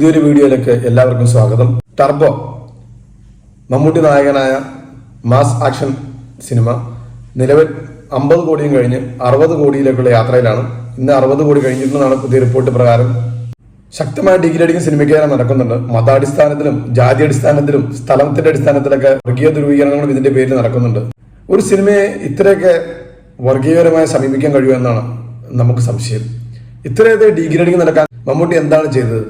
പുതിയൊരു വീഡിയോയിലേക്ക് എല്ലാവർക്കും സ്വാഗതം. ടർബോ മമ്മൂട്ടി നായകനായ മാസ് ആക്ഷൻ സിനിമ നിലവിൽ അമ്പത് കോടിയും കഴിഞ്ഞ് അറുപത് കോടിയിലേക്കുള്ള യാത്രയിലാണ്. ഇന്ന് അറുപത് കോടി കഴിഞ്ഞിട്ടുണ്ടെന്നാണ് പുതിയ റിപ്പോർട്ട് പ്രകാരം. ശക്തമായ ഡിഗ്രി അടിക്കുന്ന സിനിമയ്ക്ക് നടക്കുന്നുണ്ട്. മതാടിസ്ഥാനത്തിലും ജാതി അടിസ്ഥാനത്തിലും സ്ഥലത്തിന്റെ അടിസ്ഥാനത്തിലൊക്കെ വർഗീയ ധ്രുവീകരണങ്ങളും ഇതിന്റെ പേരിൽ നടക്കുന്നുണ്ട്. ഒരു സിനിമയെ ഇത്രയൊക്കെ വർഗീയപരമായി സമീപിക്കാൻ കഴിയുമെന്നാണ് നമുക്ക് സംശയം. ഇത്രയധികം ഡിഗ്രി അടിക്കുന്ന നടക്കാൻ മമ്മൂട്ടി എന്താണ് ചെയ്തത്?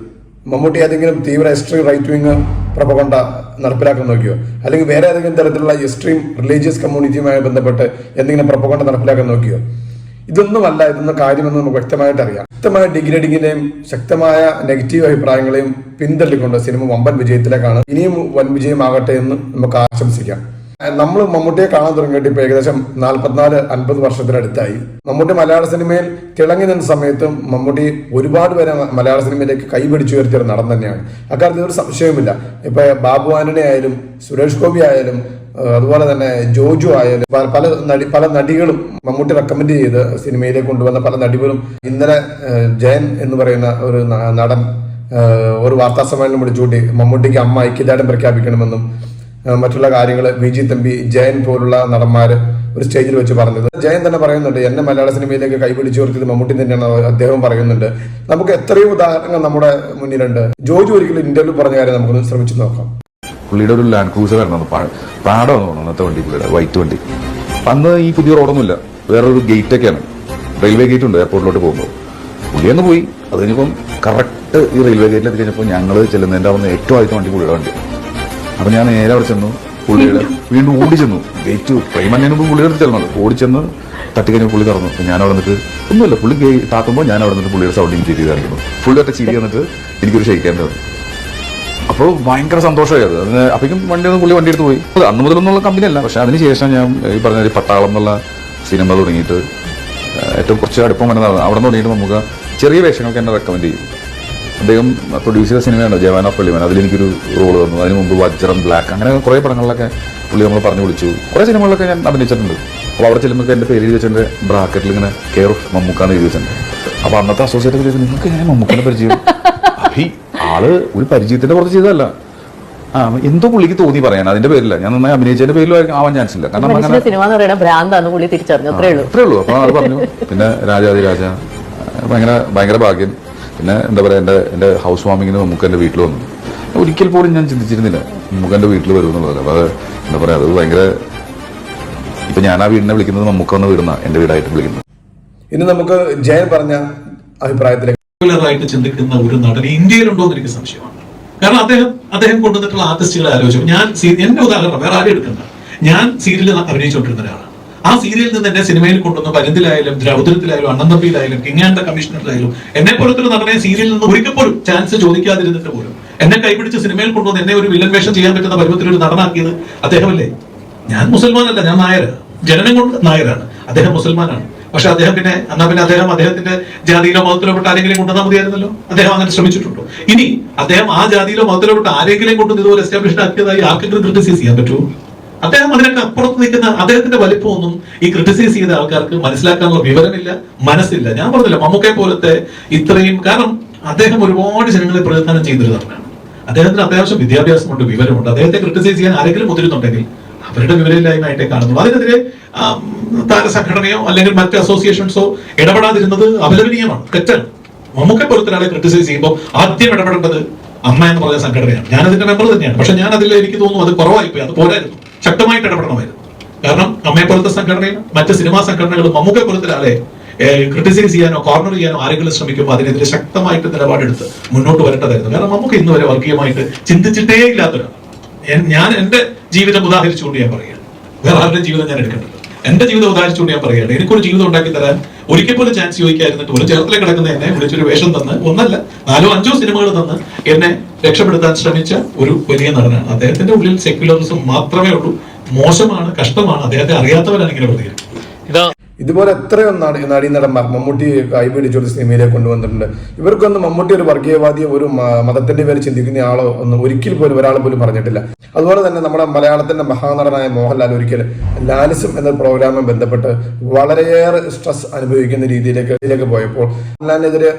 മമ്മൂട്ടി ഏതെങ്കിലും തീവ്ര എക്സ്ട്രീം റൈറ്റ് വിങ് പ്രപകൊണ്ട നടപ്പിലാക്കാൻ നോക്കിയോ? അല്ലെങ്കിൽ വേറെ ഏതെങ്കിലും തരത്തിലുള്ള എക്സ്ട്രീം റിലീജിയസ് കമ്മ്യൂണിറ്റിയുമായി ബന്ധപ്പെട്ട് എന്തെങ്കിലും പ്രപകൊണ്ട നടപ്പിലാക്കാൻ നോക്കിയോ? ഇതൊന്നുമല്ല ഇതൊന്നും കാര്യമെന്ന് നമുക്ക് വ്യക്തമായിട്ട് അറിയാം. ശക്തമായ ഡിഗ്രേഡിങ്ങിന്റെയും ശക്തമായ നെഗറ്റീവ് അഭിപ്രായങ്ങളെയും പിന്തള്ളിക്കൊണ്ട് സിനിമ വമ്പൻ വിജയത്തിലേക്കാണ് ഇനിയും വൻ വിജയമാകട്ടെ എന്ന് നമുക്ക് ആശംസിക്കാം. നമ്മൾ മമ്മൂട്ടിയെ കാണാൻ തുടങ്ങിയിട്ട് ഇപ്പൊ ഏകദേശം നാല്പത്തിനാല് അൻപത് വർഷത്തിനടുത്തായി. മമ്മൂട്ടി മലയാള സിനിമയിൽ തിളങ്ങി നിന്ന സമയത്തും മമ്മൂട്ടി ഒരുപാട് പേരെ മലയാള സിനിമയിലേക്ക് കൈപിടിച്ചുയർത്തിയ ഒരു നടൻ തന്നെയാണ്. അക്കാര്യത്തിൽ ഒരു സംശയവുമില്ല. ഇപ്പൊ ബാബു ആന്റണി ആയാലും സുരേഷ് ഗോപി ആയാലും അതുപോലെ തന്നെ ജോജു ആയാലും പല- നടി പല നടികളും മമ്മൂട്ടി റെക്കമെൻഡ് ചെയ്ത് സിനിമയിലേക്ക് കൊണ്ടുവന്ന പല നടികളും ഇന്നലെ ജയൻ എന്ന് പറയുന്ന ഒരു നടൻ ഒരു വാർത്താ സമ്മേളനം വിളിച്ചുകൂട്ടി മമ്മൂട്ടിക്ക് അമ്മ ഐക്യദാർഢ്യം പ്രഖ്യാപിക്കണമെന്നും മറ്റുള്ള കാര്യങ്ങൾ വിജി തമ്പി ജയൻ പോലുള്ള നടന്മാര് ഒരു സ്റ്റേജിൽ വെച്ച് പറഞ്ഞത്. ജയൻ തന്നെ പറയുന്നുണ്ട് എന്നെ മലയാള സിനിമയിലേക്ക് കൈപിടിച്ചു ഉയർത്തിയത് മമ്മൂട്ടി തന്നെയാണ് അദ്ദേഹം പറയുന്നുണ്ട്. നമുക്ക് എത്രയോ ഉദാഹരണങ്ങൾ നമ്മുടെ മുന്നിലുണ്ട്. ജോജു ഒരിക്കലും ഇന്റർവ്യൂ പറഞ്ഞ കാര്യം നമുക്കൊന്ന് ശ്രമിച്ചു നോക്കാം. പുള്ളിയുടെ ഒരു ലാൻഡ് ക്രൂസർ പാടോ എന്ന് തോന്നുന്നു അന്നത്തെ വണ്ടി പുള്ളിയുടെ വൈറ്റ് വണ്ടി. അന്ന് ഈ പുതിയ റോഡൊന്നുമില്ല. വേറൊരു ഗേറ്റ് ഒക്കെയാണ് റെയിൽവേ ഗേറ്റ് ഉണ്ട് എയർപോർട്ടിലോട്ട് പോകുമ്പോൾ പുള്ളി അന്ന് പോയി. അത് കഴിഞ്ഞപ്പം കറക്റ്റ് ഈ റെയിൽവേ ഗേറ്റിൽ എത്തി കഴിഞ്ഞപ്പോൾ ഞങ്ങൾ ചെല്ലുന്നതിന്റെ അവിടെ ഏറ്റവും ആദ്യത്തെ വണ്ടി പുള്ളിയുടെ വണ്ടി. അപ്പൊ ഞാൻ നേരെ അവിടെ ചെന്നു പുള്ളിയുടെ വീണ്ടും ഓടി ചെന്നു. ഗേറ്റ് മഞ്ഞതിന് മുമ്പ് പുള്ളിയുടെ അടുത്ത് ചെല്ലണത് ഓടി ചെന്ന് തട്ടിക്കഴിഞ്ഞ് പുള്ളി തുറന്നു. ഞാൻ അവിടെ നിന്നിട്ട് ഒന്നുമില്ല പുള്ളി ഗേ- ഞാൻ അവിടെ നിന്നിട്ട് പുള്ളിയുടെ ചിരി കാണിക്കുന്നു. പുള്ളി ഒറ്റ ചിരി വന്നിട്ട് എനിക്കൊരു ഷെയ്ക്കേണ്ടത് അപ്പോൾ ഭയങ്കര സന്തോഷമായി അത്. അതിന് അപ്പോഴേക്കും വണ്ടി ഒന്ന് പുള്ളി വണ്ടി എടുത്ത് പോയി. അന്ന് മുതലൊന്നുള്ള കമ്പനി അല്ല. പക്ഷെ അതിനുശേഷം ഞാൻ ഈ പറഞ്ഞ ഒരു പട്ടാളം എന്നുള്ള സിനിമ തുടങ്ങിയിട്ട് ഏറ്റവും കുറച്ച് അടുപ്പം വേണ്ടതാണ് അവിടെ നിന്ന് തുടങ്ങിയിട്ട് നമുക്ക് ചെറിയ വേഷങ്ങൾക്ക് എന്നെ റെക്കമെൻഡ് ചെയ്യും. അദ്ദേഹം പ്രൊഡ്യൂസ് ചെയ്ത സിനിമയാണ് ജവാൻ ഓഫ് പള്ളിമാൻ. അതിലെനിക്കൊരു റോൾ തന്നു അതിന് മുമ്പ് വജ്രം ബ്ലാക്ക് അങ്ങനെ കുറേ പടങ്ങളിലൊക്കെ പുള്ളി നമ്മൾ പറഞ്ഞു വിളിച്ചു. കുറേ സിനിമകളിലൊക്കെ ഞാൻ അഭിനയിച്ചിട്ടുണ്ട്. അപ്പോൾ അവിടെ ചെല്ലുമ്പോൾ എന്റെ പേര് എഴുതി വെച്ചിട്ട് ബ്രാക്കറ്റിൽ ഇങ്ങനെ കെയർ ഓഫ് മമ്മൂക്കാന്ന് എഴുതി വെച്ചിട്ടുണ്ട്. അപ്പോൾ അന്നത്തെ അസോസിയേറ്റ് ചോദിച്ചു നിങ്ങൾക്ക് എങ്ങനെ മമ്മൂക്കാനെ പരിചയം? അഭി ആൾ ഒരു പരിചയത്തിന്റെ പുറത്ത് ചെയ്തതല്ല. ആ എന്തോ പുള്ളിക്ക് തോന്നി പറയാൻ. അതിന്റെ പേരില്ല. ഞാൻ നന്നായി അഭിനയിച്ചതിന്റെ പേരിലും ആവാൻ ചാൻസ് ഇല്ല. കാരണം അങ്ങനെ സിനിമ എന്ന് പറയുന്ന പുള്ളി തിരിച്ചറിഞ്ഞു. അത്രേ ഉള്ളൂ. അത്രേ ഉള്ളൂ. അപ്പൊ അത് പറഞ്ഞു പിന്നെ രാജാതിരാജ ഭയങ്കര ഭയങ്കര ഭാഗ്യം. പിന്നെ എന്താ പറയുക എന്റെ എന്റെ ഹൗസ് വാമിങ്ങിന് നമുക്ക് എന്റെ വീട്ടിൽ വന്നു. ഒരിക്കൽ പോലും ഞാൻ ചിന്തിച്ചിരുന്നില്ല നമുക്ക് എന്റെ വീട്ടിൽ വരും എന്നുള്ളത്. അപ്പോൾ അത് എന്താ പറയുക അത് ഭയങ്കര ഇപ്പം ഞാൻ ആ വീടിനെ വിളിക്കുന്നത് നമുക്ക് വന്ന് വീടുന്ന എന്റെ വീടായിട്ട് വിളിക്കുന്നത്. ഇനി നമുക്ക് ജയൻ പറഞ്ഞ അഭിപ്രായത്തിലേക്ക്. പോപ്പുലറായിട്ട് ചിന്തിക്കുന്ന ഒരു നടൻ ഇന്ത്യയിലുണ്ടോ എന്ന് എനിക്ക് സംശയമാണ്. കാരണം അദ്ദേഹം അദ്ദേഹം കൊണ്ടുവന്നിട്ടുള്ള ആർട്ടിസ്റ്റുകളെ ആലോചിച്ചു ഞാൻ എന്റെ എന്റെ ഉദാഹരണം വേറെ ആരും എടുക്കണ്ട. ഞാൻ സീരിയലിൽ അഭിനയിച്ചുകൊണ്ടിരുന്ന ഒരാളാണ്. ആ സീരിയലിൽ നിന്ന് എന്നെ സിനിമയിൽ കൊണ്ടുവന്ന് പരുന്തിലായാലും ദ്രൗദ്രത്തിലായാലും അണ്ണന്തപ്പിയിലായാലും കിങ് കമ്മീഷണറിലായാലും എന്നെ പോലത്തെ നടനെ സീരിയലിൽ നിന്ന് ഒരിക്കൽ പോലും ചാൻസ് ചോദിക്കാതിരുന്നിട്ട് പോലും. എന്നെ കൈപിടിച്ച് സിനിമയിൽ കൊണ്ടുവന്ന് എന്നെ ഒരു വില്ലൻ വേഷം ചെയ്യാൻ പറ്റുന്ന പരുവത്തിൽ ഒരു നടനാക്കിയത് അദ്ദേഹമല്ലേ? ഞാൻ മുസൽമാനല്ല ഞാൻ നായർ ജനനം കൊണ്ട് നായരാണ്. അദ്ദേഹം മുസൽമാനാണ്. പക്ഷെ അദ്ദേഹം പിന്നെ എന്നാ പിന്നെ അദ്ദേഹം അദ്ദേഹത്തിന്റെ ജാതിയിലോ മതത്തിലോ പെട്ട ആരെങ്കിലും കൊണ്ടുവന്നാൽ മതിയായിരുന്നല്ലോ? അദ്ദേഹം അങ്ങനെ ശ്രമിച്ചിട്ടുണ്ടോ? ഇനി അദ്ദേഹം ആ ജാതിയിലോ മതത്തിലോ പെട്ട ആരെങ്കിലും കൊണ്ടുവന്ന് ഇതുപോലെ എസ്റ്റാബ്ലിഷ് ആക്കിയതായി ആർക്കെങ്കിലും ക്രിട്ടിസൈസ് ചെയ്യാൻ പറ്റുമോ? അദ്ദേഹം അതിനൊക്കെ അപ്പുറത്ത് നിൽക്കുന്ന അദ്ദേഹത്തിന്റെ വലിപ്പമൊന്നും ഈ ക്രിട്ടിസൈസ് ചെയ്ത ആൾക്കാർക്ക് മനസ്സിലാക്കാനുള്ള വിവരമില്ല മനസ്സില്ല. ഞാൻ പറഞ്ഞില്ല മമ്മൂക്കെ പോലത്തെ ഇത്രയും കാരണം അദ്ദേഹം ഒരുപാട് ജനങ്ങളെ പ്രതിനിധാനം ചെയ്തൊരു നടനാണ്. അദ്ദേഹത്തിന് അത്യാവശ്യം വിദ്യാഭ്യാസമുണ്ട് വിവരമുണ്ട്. അദ്ദേഹത്തെ ക്രിട്ടിസൈസ് ചെയ്യാൻ ആരെങ്കിലും മുതിരുന്നുണ്ടെങ്കിൽ അവരുടെ വിവരമില്ലായ്മയായിട്ടേ കാണുന്നു. അതിനെതിരെ താരസംഘടനയോ അല്ലെങ്കിൽ മറ്റ് അസോസിയേഷൻസോ ഇടപെടാതിരുന്നത് അപലപനീയമാണ് തെറ്റാണ്. മമ്മൂക്കെ പോലത്തെ ആളെ ക്രിട്ടിസൈസ് ചെയ്യുമ്പോൾ ആദ്യം ഇടപെടേണ്ടത് അമ്മ എന്ന് പറഞ്ഞ സംഘടനയാണ്. ഞാൻ അതിന്റെ മെമ്പർ തന്നെയാണ്. പക്ഷെ ഞാൻ അതിൽ എനിക്ക് തോന്നുന്നു അത് കുറവായിപ്പോയി അത് പോരായിരുന്നു. ശക്തമായിട്ട് ഇടപെടണമായിരുന്നു. കാരണം അമ്മയെ പോലത്തെ സംഘടനയും മറ്റ് സിനിമാ സംഘടനകളും മമ്മൂക്കെ പോലത്തെ ആളെ ക്രിട്ടിസൈസ് ചെയ്യാനോ കോർണർ ചെയ്യാനോ ആരെങ്കിലും ശ്രമിക്കുമ്പോൾ അതിനെതിരെ ശക്തമായിട്ട് നിലപാടെടുത്ത് മുന്നോട്ട് വരേണ്ടതായിരുന്നു. കാരണം നമുക്ക് ഇന്ന് വരെ വർഗീയമായിട്ട് ചിന്തിച്ചിട്ടേ ഇല്ലാത്തൊരാൾ ഞാൻ എന്റെ ജീവിതം ഉദാഹരിച്ചുകൊണ്ട് ഞാൻ പറയുകയാണ്. വേറെ ആരുടെ ജീവിതം ഞാൻ എടുക്കേണ്ടത്? എന്റെ ജീവിതം ഉദാഹരിച്ചുകൊണ്ട് ഞാൻ പറയുകയാണ്. എനിക്കൊരു ജീവിതം ഉണ്ടാക്കി തരാൻ ഒരിക്കൽ പോലും ചാൻസ് ചോദിക്കായിരുന്നിട്ട് ഒരു ചേർത്തല കിടക്കുന്ന എന്നെ വിളിച്ചൊരു വേഷം തന്ന് ഒന്നല്ല നാലോ അഞ്ചോ സിനിമകൾ തന്ന് എന്നെ രക്ഷപ്പെടുത്താൻ ശ്രമിച്ച ഒരു വലിയ നടനാണ്. അദ്ദേഹത്തിന്റെ ഉള്ളിൽ സെക്യുലറിസം മാത്രമേ ഉള്ളൂ. മോശമാണ് കഷ്ടമാണ്. അദ്ദേഹത്തെ അറിയാത്തവരാണ് ഇങ്ങനെ പ്രതികരിക്കുന്നത്. ഇതുപോലെ എത്രയോ നടി നടീനടന്മാർ മമ്മൂട്ടി കൈപിടിച്ചൊരു സിനിമയിലേക്ക് കൊണ്ടുവന്നിട്ടുണ്ട്. ഇവർക്കൊന്നും മമ്മൂട്ടി ഒരു വർഗീയവാദിയോ ഒരു മതത്തിന്റെ പേര് ചിന്തിക്കുന്ന ആളോ ഒന്നും ഒരിക്കൽ പോലും ഒരാൾ പോലും പറഞ്ഞിട്ടില്ല. അതുപോലെ തന്നെ നമ്മുടെ മലയാളത്തിന്റെ മഹാനടനായ മോഹൻലാൽ ഒരിക്കൽ ലാലിസം എന്ന പ്രോഗ്രാമുമായി ബന്ധപ്പെട്ട് വളരെയേറെ സ്ട്രെസ് അനുഭവിക്കുന്ന രീതിയിലേക്ക് ഇതിലേക്ക് പോയപ്പോൾ മോഹൻലാലിനെതിരെ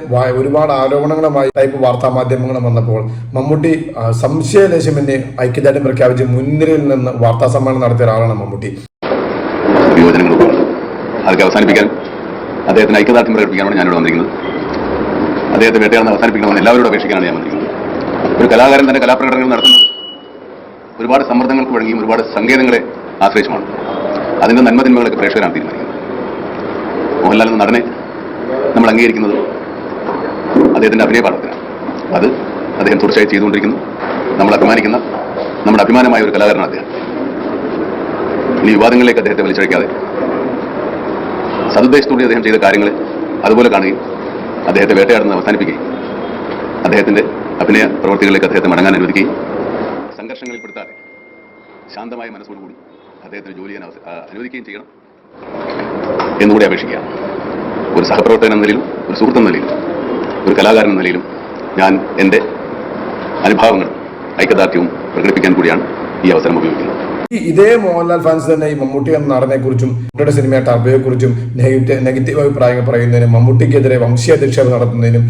ഒരുപാട് ആരോപണങ്ങളുമായി ടൈപ്പ് വാർത്താ മാധ്യമങ്ങളും വന്നപ്പോൾ മമ്മൂട്ടി സംശയലേശം സംശയലേശമെന്നെ ഐക്യദാർഢ്യം പ്രഖ്യാപിച്ച് മുൻനിരയിൽ നിന്ന് വാർത്താ സമ്മേളനം നടത്തിയ ഒരാളാണ് മമ്മൂട്ടി. അതൊക്കെ അവസാനിപ്പിക്കാൻ അദ്ദേഹത്തിന് ഐക്യദാർഢ്യം പ്രകടിപ്പിക്കാനാണ് ഞാനിവിടെ വന്നിരിക്കുന്നത്. അദ്ദേഹത്തെ വേട്ടയാടുന്ന അവസാനിപ്പിക്കണമെന്ന് എല്ലാവരോടും അപേക്ഷിക്കാനാണ് ഞാൻ വന്നിരിക്കുന്നത്. ഒരു കലാകാരൻ തന്റെ കലാപ്രകടനങ്ങൾ നടത്തുന്നത് ഒരുപാട് സമ്മർദ്ദങ്ങൾക്ക് വഴങ്ങിയും ഒരുപാട് സങ്കേതങ്ങളെ ആശ്രയിച്ചുമാണ്. അതിന്റെ നന്മതിന്മകളൊക്കെ പ്രേക്ഷകരാണ് തീരുമാനിക്കുന്നത്. മോഹൻലാൽ എന്ന നടനെ നമ്മൾ അംഗീകരിക്കുന്നത് അദ്ദേഹത്തിന്റെ അഭിനയ പാഠത്തിനാണ്. അത് അദ്ദേഹം തുടർച്ചയായി ചെയ്തുകൊണ്ടിരിക്കുന്നു. നമ്മൾ അഭിമാനിക്കുന്ന നമ്മുടെ അഭിമാനമായ ഒരു കലാകാരനാണ് അദ്ദേഹം. ഇനി വിവാദങ്ങളിലേക്ക് അദ്ദേഹത്തെ വലിച്ചഴിക്കാതെ സതുദ്ദേശത്തോടെ അദ്ദേഹം ചെയ്ത കാര്യങ്ങൾ അതുപോലെ കാണുകയും അദ്ദേഹത്തെ വേട്ടയാടുന്നത് അവസാനിപ്പിക്കുകയും അദ്ദേഹത്തിന്റെ അഭിനയ പ്രവർത്തികളിലേക്ക് അദ്ദേഹത്തെ മടങ്ങാൻ അനുവദിക്കുകയും സംഘർഷങ്ങളിൽപ്പെടുത്താതെ ശാന്തമായ മനസ്സോടുകൂടി അദ്ദേഹത്തിന് ജോലി ചെയ്യാൻ അനുവദിക്കുകയും ചെയ്യണം എന്നുകൂടി അപേക്ഷിക്കുകയാണ് ഒരു സഹപ്രവർത്തകൻ എന്ന നിലയിലും ഒരു സുഹൃത്ത് എന്ന നിലയിലും ഒരു കലാകാരൻ എന്ന നിലയിലും ഞാൻ എന്റെ അനുഭാവങ്ങളും ഐക്യദാർഢ്യവും പ്രകടിപ്പിക്കാൻ കൂടിയാണ് ഈ അവസരം ഉപയോഗിക്കുന്നത്. ഇതേ മോഹൻലാൽ ഫാൻസ് തന്നെ ഈ മമ്മൂട്ടി എന്ന നടനെ കുറിച്ചും മമ്മൂട്ടിയുടെ സിനിമയെ ടർബയെ കുറിച്ചും നെഗറ്റീവ് നെഗറ്റീവ് അഭിപ്രായങ്ങൾ പറയുന്നതിനും മമ്മൂട്ടിക്കെതിരെ വംശീയ അധിക്ഷേപം നടത്തുന്നതിനും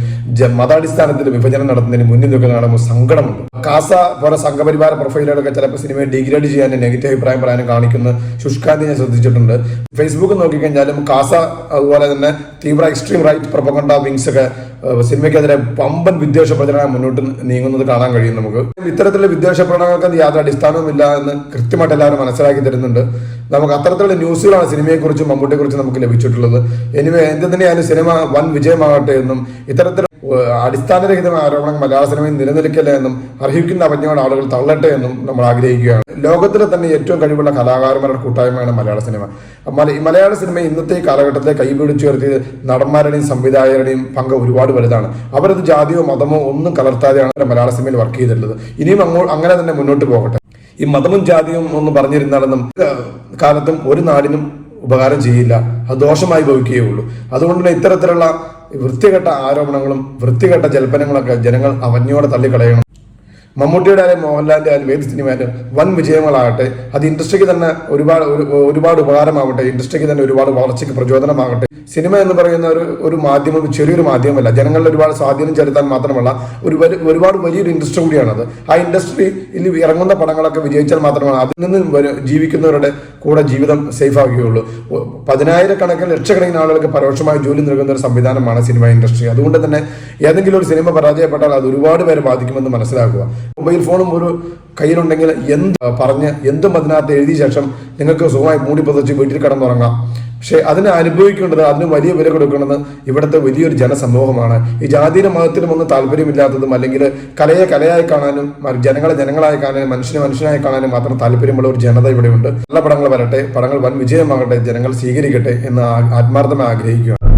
മതാടിസ്ഥാനത്തിൽ വിഭജനം നടത്തുന്നതിനും മുന്നിൽ നിൽക്കുന്ന സങ്കടമുണ്ട്. കാസ പോലെ സംഘപരിവാര പ്രൊഫൈലുകളൊക്കെ ചിലപ്പോൾ സിനിമയെ ഡിഗ്രേഡ് ചെയ്യാനും നെഗറ്റീവ് അഭിപ്രായം പറയാനും കാണിക്കുന്ന ശുഷ്കാന്തി ഞാൻ ശ്രദ്ധിച്ചിട്ടുണ്ട്. ഫേസ്ബുക്ക് നോക്കിക്കഴിഞ്ഞാലും കാസ അതുപോലെ തന്നെ തീവ്ര എക്സ്ട്രീം റൈറ്റ് പ്രൊപ്പഗണ്ട വിങ്സ് ഒക്കെ സിനിമയ്ക്കെതിരെ പമ്പൻ വിദ്വേഷ പ്രചരണം മുന്നോട്ട് നീങ്ങുന്നത് കാണാൻ കഴിയും നമുക്ക്. ഇത്തരത്തിലുള്ള വിദ്വേഷ പ്രചരണങ്ങൾക്ക് യാതൊരു അടിസ്ഥാനവുമില്ല എന്ന് കൃത്യമായിട്ട് എല്ലാവരും മനസ്സിലാക്കി തരുന്നുണ്ട്. നമുക്ക് അത്തരത്തിലുള്ള ന്യൂസുകളാണ് സിനിമയെക്കുറിച്ചും മമ്മൂട്ടിയെക്കുറിച്ചും നമുക്ക് ലഭിച്ചിട്ടുള്ളത്. എനിവേ എന്ത് തന്നെയായാലും സിനിമ വൻ വിജയമാകട്ടെ എന്നും ഇത്തരത്തിൽ അടിസ്ഥാനരഹിതമായ ആരോപണങ്ങൾ മലയാള സിനിമയിൽ നിലനിൽക്കില്ല എന്നും അർഹിക്കുന്ന അവജ്ഞയോടെ ആളുകൾ തള്ളട്ടെ എന്നും നമ്മൾ ആഗ്രഹിക്കുകയാണ്. ലോകത്തിലെ തന്നെ ഏറ്റവും കഴിവുള്ള കലാകാരന്മാരുടെ കൂട്ടായ്മയാണ് മലയാള സിനിമ. മല- മലയാള സിനിമ ഇന്നത്തെ ഈ കാലഘട്ടത്തിലെ കൈപിടിച്ചുയർത്തിയത് നടന്മാരുടെയും സംവിധായകരുടെയും പങ്ക് ഒരുപാട് വലുതാണ്. അവരത് ജാതിയോ മതമോ ഒന്നും കലർത്താതെയാണ് മലയാള സിനിമയിൽ വർക്ക് ചെയ്തിട്ടുള്ളത്. ഇനിയും അങ്ങോ അങ്ങനെ തന്നെ മുന്നോട്ട് പോകട്ടെ. ഈ മതവും ജാതിയും ഒന്ന് പറഞ്ഞിരുന്നാലൊന്നും കാലത്തും ഒരു നാടിനും ഉപകാരം ചെയ്യില്ല. അത് ദോഷമായി ഭവിക്കുകയുള്ളൂ അതുകൊണ്ട് തന്നെ ഇത്തരത്തിലുള്ള വൃത്തികെട്ട ആരോപണങ്ങളും വൃത്തികെട്ട ജൽപ്പനങ്ങളൊക്കെ ജനങ്ങൾ അവജ്ഞയോടെ തള്ളിക്കളയണം. മമ്മൂട്ടിയുടെ ആയാലും മോഹൻലാലിന്റെ ആയാലും ഏത് സിനിമയായാലും വൻ വിജയങ്ങളാകട്ടെ. അത് ഇൻഡസ്ട്രിക്ക് തന്നെ ഒരുപാട് ഒരുപാട് ഉപകാരമാവട്ടെ. ഇൻഡസ്ട്രിക്ക് തന്നെ ഒരുപാട് വളർച്ചയ്ക്ക് പ്രചോദനമാകട്ടെ. സിനിമ എന്ന് പറയുന്ന ഒരു ഒരു മാധ്യമം ചെറിയൊരു മാധ്യമമല്ല. ജനങ്ങളിൽ ഒരുപാട് സ്വാധീനം ചെലുത്താൻ മാത്രമല്ല ഒരു ഒരുപാട് വലിയൊരു ഇൻഡസ്ട്രി കൂടിയാണത്. ആ ഇൻഡസ്ട്രിയിൽ ഇറങ്ങുന്ന പടങ്ങളൊക്കെ വിജയിച്ചാൽ മാത്രമാണ് അതിൽ നിന്ന് ജീവിക്കുന്നവരുടെ കൂടെ ജീവിതം സേഫ് ആകുകയുള്ളൂ പതിനായിരക്കണക്കിന് ലക്ഷക്കണക്കിന് ആളുകൾക്ക് പരോക്ഷമായി ജോലി നൽകുന്ന ഒരു സംവിധാനമാണ് സിനിമ ഇൻഡസ്ട്രി. അതുകൊണ്ട് തന്നെ ഏതെങ്കിലും ഒരു സിനിമ പരാജയപ്പെട്ടാൽ അത് ഒരുപാട് പേരെ ബാധിക്കുമെന്ന് മനസ്സിലാക്കുക. മൊബൈൽ ഫോണും ഒരു കയ്യിലുണ്ടെങ്കിൽ എന്ത് പറഞ്ഞ് എന്തും അതിനകത്ത് എഴുതിയ ശേഷം നിങ്ങൾക്ക് സുഖമായി മൂടി പതച്ച് വീട്ടിൽ കിടന്നുറങ്ങാം. പക്ഷെ അതിനെ അനുഭവിക്കേണ്ടത് അതിന് വലിയ വില കൊടുക്കേണ്ടത് ഇവിടുത്തെ വലിയൊരു ജനസമൂഹമാണ്. ഈ ജാതിയിലും മതത്തിലും ഒന്നും താല്പര്യമില്ലാത്തതും അല്ലെങ്കിൽ കലയെ കലയായി കാണാനും ജനങ്ങളെ ജനങ്ങളായി കാണാനും മനുഷ്യനെ മനുഷ്യനായി കാണാനും മാത്രം താല്പര്യമുള്ള ഒരു ജനത ഇവിടെയുണ്ട് നല്ല പടങ്ങൾ വരട്ടെ പടങ്ങൾ വൻ വിജയമാകട്ടെ ജനങ്ങൾ സ്വീകരിക്കട്ടെ എന്ന് ആത്മാർത്ഥമായി ആഗ്രഹിക്കുക